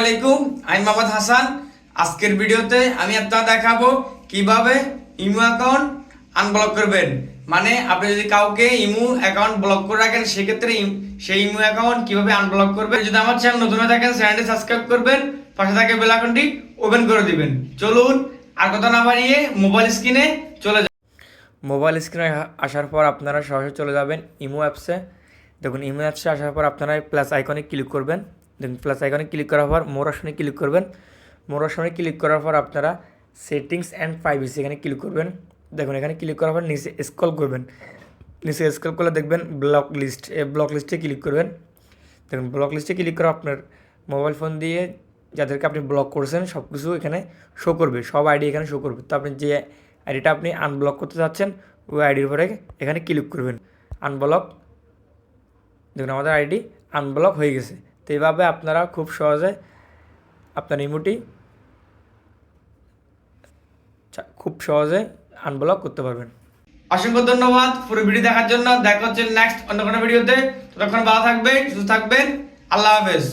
আলাইকুম, আমি মোহাম্মদ হাসান। আজকের ভিডিওতে আমি আপনার দেখাবো কীভাবে ইমো অ্যাকাউন্ট আনব্লক করবেন। মানে আপনি যদি কাউকে ইমো অ্যাকাউন্ট ব্লক করে রাখেন, সেক্ষেত্রে সেই ইমো অ্যাকাউন্ট কীভাবে আনব্লক করবেন? যদি আমার চ্যানেল নতুন হয়ে থাকেন চ্যানেলটি সাবস্ক্রাইব করবেন, পাশে থাকে বেল আইকনটি ওপেন করে দিবেন। চলুন, আর কথা না বাড়িয়ে মোবাইল স্ক্রিনে চলে যান মোবাইল স্ক্রিনে আসার পর আপনারা সরাসরি চলে যাবেন ইমো অ্যাপসে। দেখুন, ইমো অ্যাপসে আসার পর আপনারা প্লাস আইকনে ক্লিক করবেন। দেখুন প্লাস আইকনে ক্লিক করার পর মোর অপশনে ক্লিক করবেন। মোর অপশনে ক্লিক করার পর আপনারা সেটিংস অ্যান্ড প্রাইভেসি এখানে ক্লিক করবেন। দেখুন, এখানে ক্লিক করার পর নিচে স্ক্রল করবেন। নিচে স্ক্রল করলে দেখবেন ব্লক লিস্ট এই ব্লক লিস্টে ক্লিক করবেন। দেখুন ব্লক লিস্টে ক্লিক করা আপনার মোবাইল ফোন দিয়ে যাদেরকে আপনি ব্লক করছেন সব কিছু এখানে শো করবে। সব আইডি এখানে শো করবে। তো আপনি যে আইডিটা আপনি আনব্লক করতে চাচ্ছেন, ওই আইডির পরে এখানে ক্লিক করবেন। আনব্লক দেখুন, আমাদের আইডি আনব্লক হয়ে গেছে। তো এইভাবে আপনারা খুব সহজে আপনার ইমোটি খুব সহজে আনব্লক করতে পারবেন। অসংখ্য ধন্যবাদ পুরো ভিডিও দেখার জন্য। দেখা হচ্ছে নেক্সট অন্য কোনো ভিডিওতে। ততক্ষণ ভালো থাকবেন, সুস্থ থাকবেন। আল্লাহ হাফেজ।